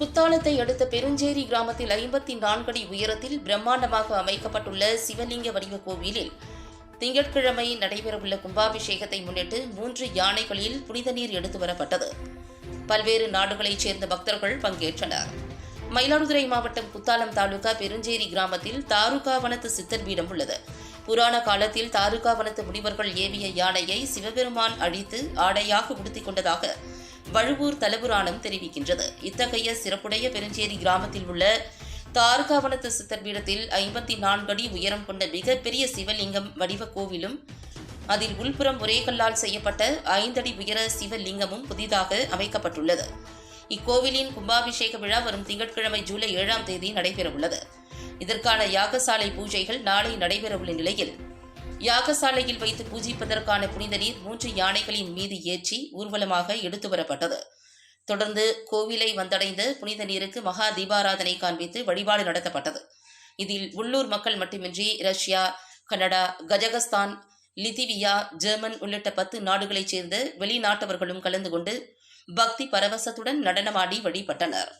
குத்தாலத்தை அடுத்த பெருஞ்சேரி கிராமத்தில் ஐம்பத்தி நான்கு அடி உயரத்தில் பிரம்மாண்டமாக அமைக்கப்பட்டுள்ள சிவலிங்க வடிவ கோவிலில் திங்கட்கிழமை நடைபெறவுள்ள கும்பாபிஷேகத்தை முன்னிட்டு மூன்று யானைகளில் புனித நீர் எடுத்து வரப்பட்டது. பல்வேறு நாடுகளைச் சேர்ந்த பக்தர்கள் பங்கேற்றனர். மயிலாடுதுறை மாவட்டம் குத்தாலம் தாலுகா பெருஞ்சேரி கிராமத்தில் தாருகாவனத்து சித்தர் பீடம் உள்ளது. புராண காலத்தில் தாருகாவனத்து முனிவர்கள் ஏவிய யானையை சிவபெருமான் அழித்து ஆடையாக உடுத்திக் கொண்டதாக வழுவூர் தலபுராணம் தெரிவிக்கின்றது. இத்தகைய சிறப்புடைய பெருஞ்சேரி கிராமத்தில் உள்ள தார்காவனத்து சித்தர் பீடத்தில் ஐம்பத்தி நான்கு அடி உயரம் கொண்ட மிகப்பெரிய சிவலிங்கம் வடிவ கோவிலும் அதில் உள்புறம் ஒரே கல்லால் செய்யப்பட்ட ஐந்தடி உயர சிவலிங்கமும் புதிதாக அமைக்கப்பட்டுள்ளது. இக்கோவிலின் கும்பாபிஷேக விழா வரும் திங்கட்கிழமை ஜூலை ஏழாம் தேதி நடைபெறவுள்ளது. இதற்கான யாகசாலை பூஜைகள் நாளை நடைபெறவுள்ள நிலையில் யாகசாலையில் வைத்து பூஜிப்பதற்கான புனித நீர் மூன்று யானைகளின் மீது ஏற்றி ஊர்வலமாக எடுத்து வரப்பட்டது. தொடர்ந்து கோவிலை வந்தடைந்த புனித நீருக்கு மகா தீபாராதனை காண்பித்து வழிபாடு நடத்தப்பட்டது. இதில் உள்ளூர் மக்கள் மட்டுமின்றி Russia Canada Kazakhstan Lithuania German உள்ளிட்ட பத்து நாடுகளைச் சேர்ந்த வெளிநாட்டவர்களும் கலந்து கொண்டு பக்தி பரவசத்துடன் நடனமாடி வழிபட்டனர்.